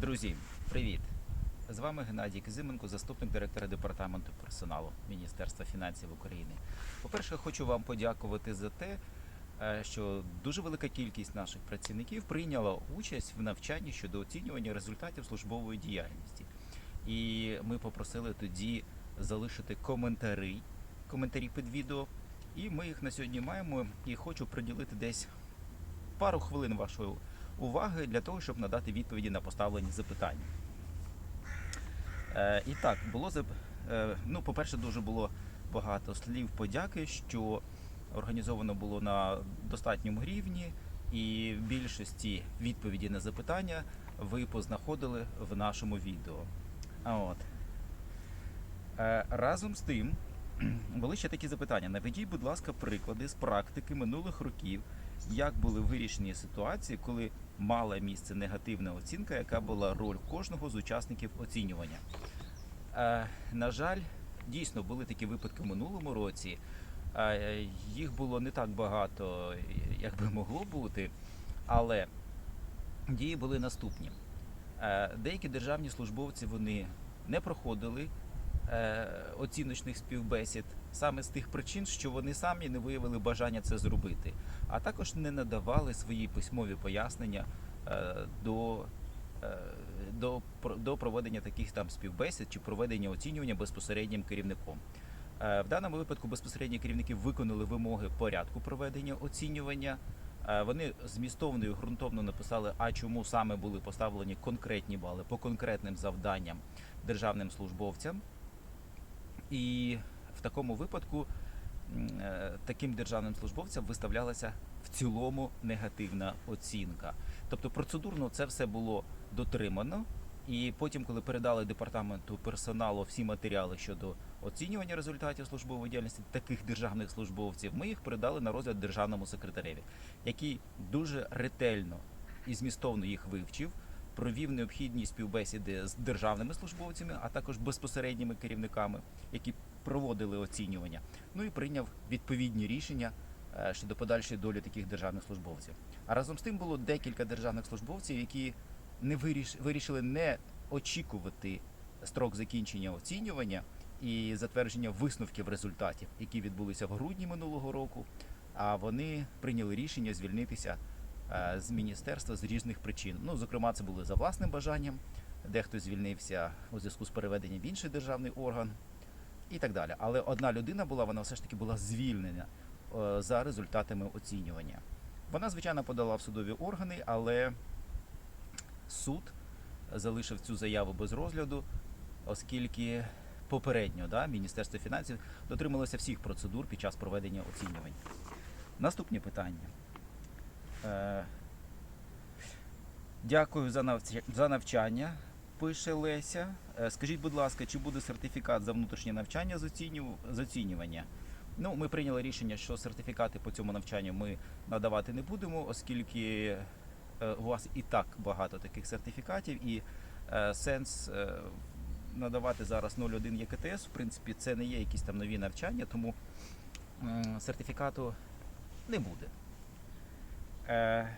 Друзі, привіт! З вами Геннадій Кизименко, заступник директора департаменту персоналу Міністерства фінансів України. По-перше, хочу вам подякувати за те, е, що дуже велика кількість наших працівників прийняла участь в навчанні щодо оцінювання результатів службової діяльності. І ми попросили тоді залишити коментарі, коментарі під відео. І ми їх на сьогодні маємо. І хочу приділити десь пару хвилин вашої уваги для того, щоб надати відповіді на поставлені запитання. Е, і так, було е, ну, по-перше, дуже було багато слів подяки, що організовано було на достатньому рівні, і в більшості відповіді на запитання ви познаходили в нашому відео. А от. Е, разом з тим, були ще такі запитання. Наведіть, будь ласка, приклади з практики минулих років, як були вирішені ситуації, коли мала місце негативна оцінка, яка була роль кожного з учасників оцінювання. Е, на жаль, дійсно були такі випадки в минулому році. Е, їх було не так багато, як би могло бути, але дії були наступні. Е, деякі державні службовці вони не проходили оціночних співбесід саме з тих причин, що вони самі не виявили бажання це зробити, а також не надавали свої письмові пояснення е, до, е, до, до проведення таких там співбесід чи проведення оцінювання безпосереднім керівником. Е, В даному випадку безпосередні керівники виконали вимоги порядку проведення оцінювання. Е, Вони змістовно і ґрунтовно написали, а чому саме були поставлені конкретні бали по конкретним завданням державним службовцям. І в такому випадку е, таким державним службовцям виставлялася в цілому негативна оцінка. Тобто процедурно це все було дотримано. І потім, коли передали департаменту персоналу всі матеріали щодо оцінювання результатів службової діяльності таких державних службовців, ми їх передали на розгляд державному секретареві, який дуже ретельно і змістовно їх вивчив, провів необхідні співбесіди з державними службовцями, а також безпосередніми керівниками, які проводили оцінювання. Ну і прийняв відповідні рішення е, щодо подальшої долі таких державних службовців. А разом з тим було декілька державних службовців, які не виріш... вирішили не очікувати строк закінчення оцінювання і затвердження висновків результатів, які відбулися в грудні минулого року. А вони прийняли рішення звільнитися з міністерства з різних причин. Ну, зокрема, це були за власним бажанням, дехто звільнився у зв'язку з переведенням в інший державний орган і так далі. Але одна людина була, вона все ж таки була звільнена е, за результатами оцінювання. Вона, звичайно, подала в судові органи, але суд залишив цю заяву без розгляду, оскільки попередньо да, Міністерство фінансів дотрималося всіх процедур під час проведення оцінювань. Наступне питання. Е, Дякую за навчання. Пише Леся. Е, Скажіть, будь ласка, чи буде сертифікат за внутрішнє навчання з оцінювання? Ну, ми прийняли рішення, що сертифікати по цьому навчанню ми надавати не будемо, оскільки е, у вас і так багато таких сертифікатів, і сенс надавати зараз 0,1 ЄКТС, в принципі, це не є якісь там нові навчання, тому сертифікату не буде. Е,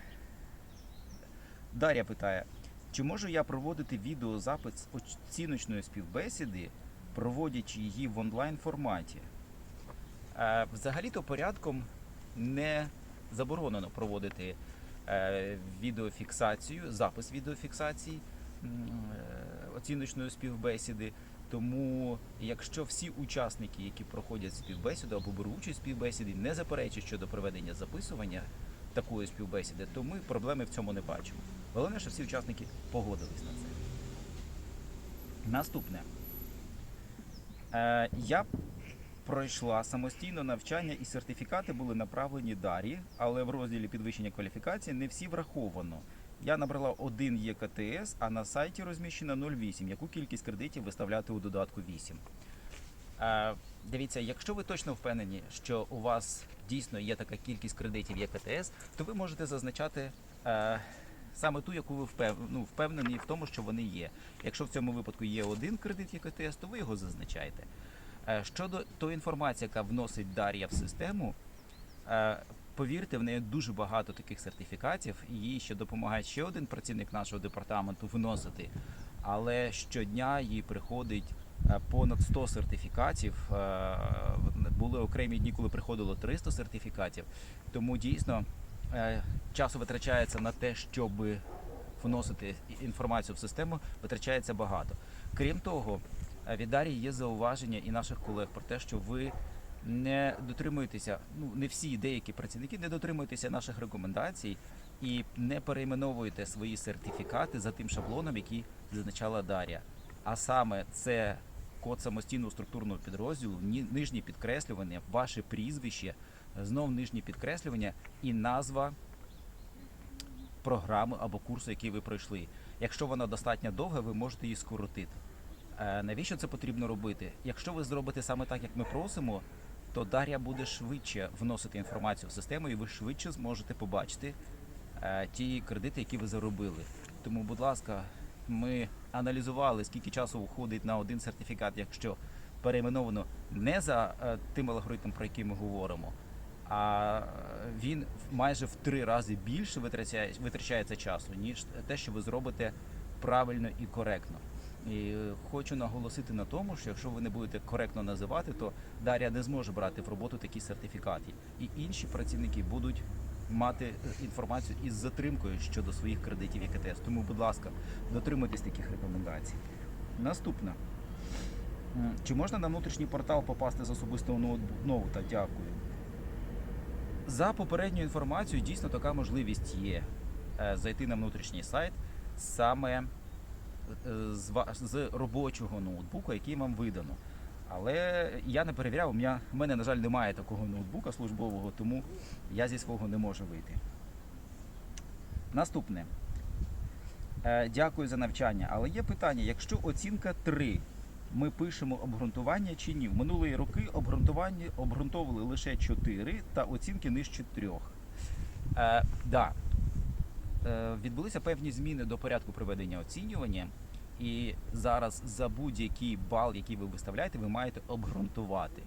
Дар'я питає, чи можу я проводити відеозапис оціночної співбесіди, проводячи її в онлайн форматі? Е, Взагалі-то порядком не заборонено проводити е, відеофіксацію, запис відеофіксації оціночної співбесіди. Тому, якщо всі учасники, які проходять співбесіду або беруть участь співбесіді, не заперечують щодо проведення записування такої співбесіди, то ми проблеми в цьому не бачимо. Головне, що всі учасники погодились на це. Наступне. Е, я пройшла самостійно навчання і сертифікати були направлені Дар'ї, але в розділі підвищення кваліфікації не всі враховано. Я набрала один ЄКТС, а на сайті розміщено 0,8. Яку кількість кредитів виставляти у додатку 8? Дивіться, якщо ви точно впевнені, що у вас дійсно є така кількість кредитів ЄКТС, то ви можете зазначати е, саме ту, яку ви впев... ну, впевнені в тому, що вони є. Якщо в цьому випадку є один кредит ЄКТС, то ви його зазначаєте. Е, Щодо тої інформації, яка вносить Дар'я в систему, е, повірте, в неї дуже багато таких сертифікатів, їй ще допомагає ще один працівник нашого департаменту виносити. Але щодня їй приходить понад 100 сертифікатів. Е, Були окремі дні, коли приходило 300 сертифікатів. Тому дійсно е, часу витрачається на те, щоб вносити інформацію в систему, витрачається багато. Крім того, е, від Дарії є зауваження і наших колег про те, що ви не дотримуєтеся, ну не всі деякі працівники не дотримуєтеся наших рекомендацій і не перейменовуєте свої сертифікати за тим шаблоном, який зазначала Дар'я. А саме це код самостійного структурного підрозділу, нижнє підкреслювання, ваше прізвище, знов нижнє підкреслювання і назва програми або курсу, який ви пройшли. Якщо вона достатньо довга, ви можете її скоротити. Е, Навіщо це потрібно робити? Якщо ви зробите саме так, як ми просимо, то Дар'я буде швидше вносити інформацію в систему, і ви швидше зможете побачити е, ті кредити, які ви заробили. Тому, будь ласка, ми аналізували, скільки часу входить на один сертифікат, якщо перейменовано не за е, тим алгоритмом, про який ми говоримо, а е, він майже в три рази більше витрачає, витрачається часу, ніж те, що ви зробите правильно і коректно. І е, хочу наголосити на тому, що якщо ви не будете коректно називати, то Дар'я не зможе брати в роботу такі сертифікати. І інші працівники будуть мати е, інформацію із затримкою щодо своїх кредитів ІКТС. Тому, будь ласка, дотримуйтесь таких рекомендацій. Наступна. М, Чи можна на внутрішній портал попасти з особистого ноута? Дякую. За попередньою інформацією, дійсно така можливість є е, зайти на внутрішній сайт саме е, з робочого ноутбуку, який вам видано. Але я не перевіряв, у мене, на жаль, немає такого ноутбука службового, тому я зі свого не можу вийти. Наступне. Е, Дякую за навчання. Але є питання: якщо оцінка 3, ми пишемо обґрунтування чи ні? В минулі роки обґрунтування обґрунтовували лише 4 та оцінки нижче 3. Е, да. Е, відбулися певні зміни до порядку проведення оцінювання. І зараз за будь-який бал, який ви виставляєте, ви маєте обґрунтувати.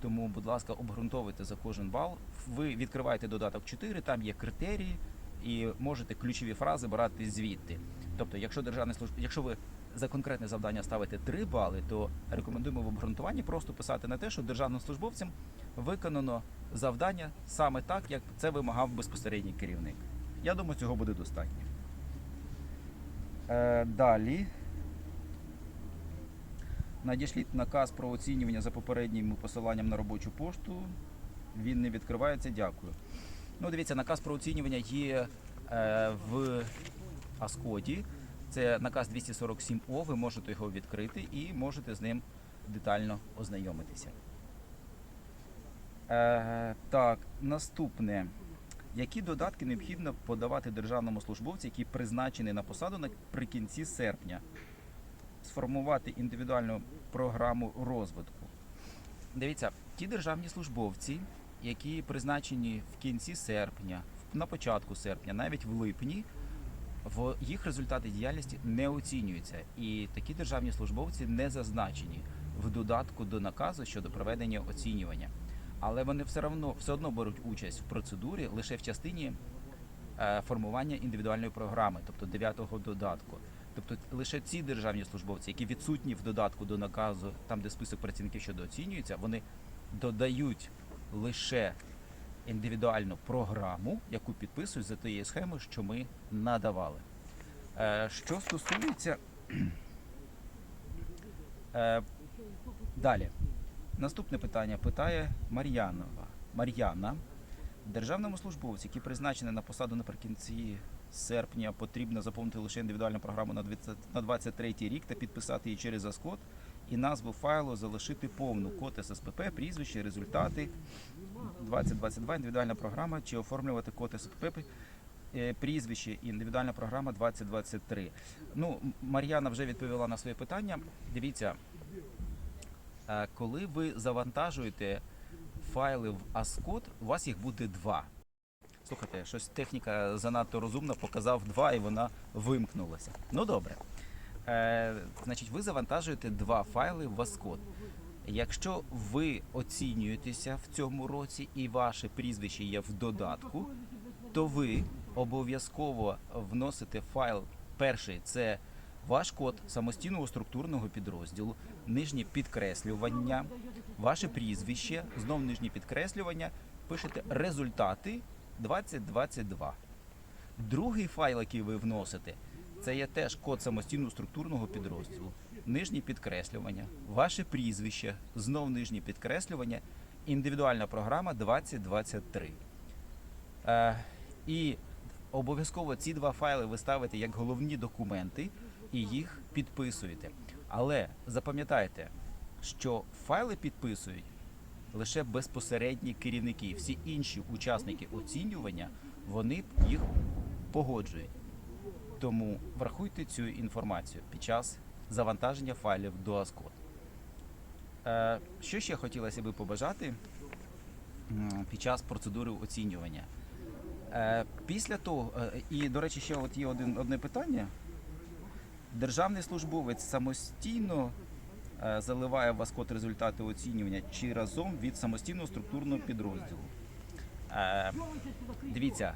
Тому, будь ласка, обґрунтовуйте за кожен бал. Ви відкриваєте додаток 4, там є критерії, і можете ключові фрази брати звідти. Тобто, якщо державний служб... якщо ви за конкретне завдання ставите 3 бали, то рекомендуємо в обґрунтуванні просто писати на те, що державним службовцям виконано завдання саме так, як це вимагав безпосередній керівник. Я думаю, цього буде достатньо. Е, далі. Надішліть наказ про оцінювання за попереднім посиланням на робочу пошту. Він не відкривається. Дякую. Ну, дивіться, наказ про оцінювання є е, в Аскоді. Це наказ 247О. Ви можете його відкрити і можете з ним детально ознайомитися. Е, так, наступне. Які додатки необхідно подавати державному службовцю, який призначений на посаду наприкінці серпня? Сформувати індивідуальну програму розвитку. Дивіться, ті державні службовці, які призначені в кінці серпня, на початку серпня, навіть в липні, в їх результати діяльності не оцінюються. І такі державні службовці не зазначені в додатку до наказу щодо проведення оцінювання. Але вони все одно все одно беруть участь в процедурі лише в частині е, формування індивідуальної програми, тобто 9-го додатку. Тобто лише ці державні службовці, які відсутні в додатку до наказу, там де список працівників щодо оцінюється, вони додають лише індивідуальну програму, яку підписують за тією схемою, що ми надавали. Е, Що стосується е, далі. Наступне питання питає Мар'янова. Мар'яна. Державному службовцю, який призначений на посаду наприкінці серпня, потрібно заповнити лише індивідуальну програму на 20 на 23 рік та підписати її через Аскод і назву файлу залишити повну код ССПП, прізвище, результати 2022, індивідуальна програма, чи оформлювати код ССПП, е, прізвище індивідуальна програма 2023. Ну, Мар'яна вже відповіла на своє питання. Дивіться, е, коли ви завантажуєте файли в Ascode, у вас їх буде два. Слухайте, щось техніка занадто розумна, показав два і вона вимкнулася. Ну добре. Е, значить, ви завантажуєте два файли в Ascode. Якщо ви оцінюєтеся в цьому році і ваше прізвище є в додатку, то ви обов'язково вносите файл. Перший це ваш код самостійного структурного підрозділу, нижнє підкреслювання, ваше прізвище, знов нижнє підкреслювання, пишете результати 2022. Другий файл, який ви вносите, це є теж код самостійного структурного підрозділу, нижнє підкреслювання, ваше прізвище, знов нижнє підкреслювання, індивідуальна програма 2023. Е, і обов'язково ці два файли ви ставите як головні документи і їх підписуєте. Але запам'ятайте, що файли підписують лише безпосередні керівники. Всі інші учасники оцінювання вони їх погоджують. Тому врахуйте цю інформацію під час завантаження файлів до Ascode. Е, що ще хотілося би побажати під час процедури оцінювання? Е, після того, е, і до речі, ще от є один, одне питання. Державний службовець самостійно заливає в Ascode результати оцінювання чи разом від самостійного структурного підрозділу. Е, дивіться,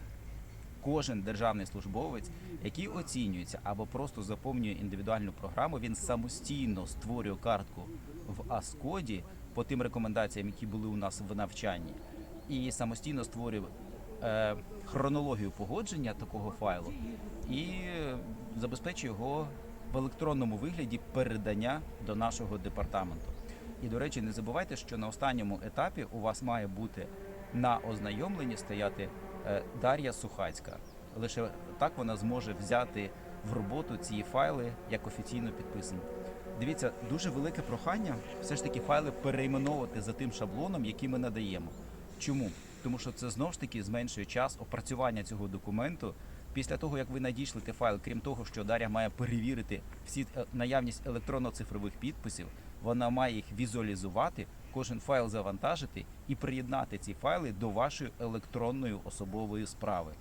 кожен державний службовець, який оцінюється або просто заповнює індивідуальну програму, він самостійно створює картку в Аскоді по тим рекомендаціям, які були у нас в навчанні, і самостійно створює е, хронологію погодження такого файлу і е, забезпечує його в електронному вигляді передання до нашого департаменту. І до речі, не забувайте, що на останньому етапі у вас має бути на ознайомленні стояти е, Дар'я Сухацька. Лише так вона зможе взяти в роботу ці файли як офіційно підписані. Дивіться, дуже велике прохання все ж таки файли перейменовувати за тим шаблоном, який ми надаємо. Чому? Тому що це знову ж таки зменшує час опрацювання цього документу. Після того, як ви надійшлите файл, крім того, що Дар'я має перевірити всі е, наявність електронно-цифрових підписів, вона має їх візуалізувати, кожен файл завантажити і приєднати ці файли до вашої електронної особової справи.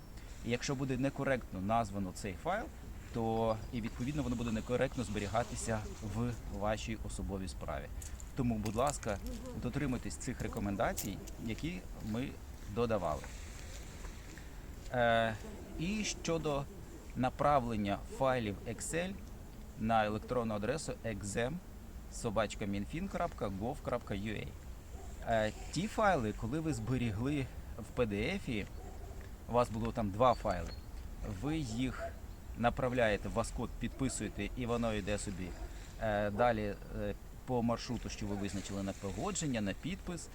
І якщо буде некоректно названо цей файл, то і відповідно воно буде некоректно зберігатися в вашій особовій справі. Тому, будь ласка, дотримуйтесь цих рекомендацій, які ми додавали. І щодо направлення файлів Excel на електронну адресу exam Е, ті файли, коли ви зберігли в PDF, у вас було там два файли, ви їх направляєте в Ascode, підписуєте, і воно йде собі. Е, далі е, по маршруту, що ви визначили на погодження, на підпис,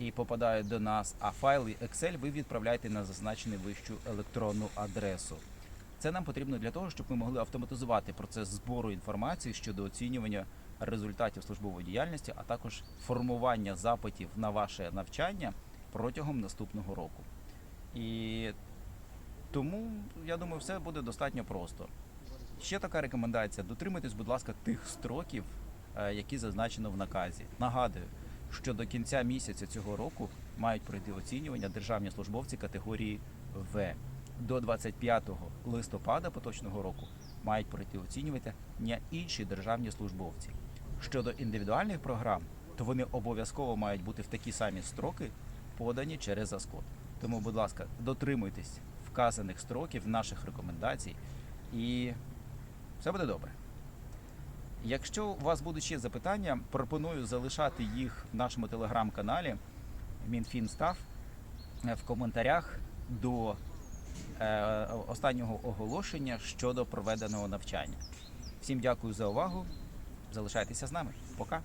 і попадають до нас. А файли Excel ви відправляєте на зазначену вищу електронну адресу. Це нам потрібно для того, щоб ми могли автоматизувати процес збору інформації щодо оцінювання результатів службової діяльності, а також формування запитів на ваше навчання протягом наступного року. І тому я думаю, все буде достатньо просто. Ще така рекомендація: дотримуйтесь, будь ласка, тих строків, е, які зазначено в наказі. Нагадую, що до кінця місяця цього року мають пройти оцінювання державні службовці категорії В. До 25 листопада поточного року мають пройти оцінювати інші державні службовці. Щодо індивідуальних програм, то вони обов'язково мають бути в такі самі строки, подані через Ascode. Тому, будь ласка, дотримуйтесь вказаних строків наших рекомендацій, і все буде добре. Якщо у вас будуть ще запитання, пропоную залишати їх в нашому телеграм-каналі Мінфінстав е, в коментарях до е, останнього оголошення щодо проведеного навчання. Всім дякую за увагу. Залишайтеся з нами. Пока.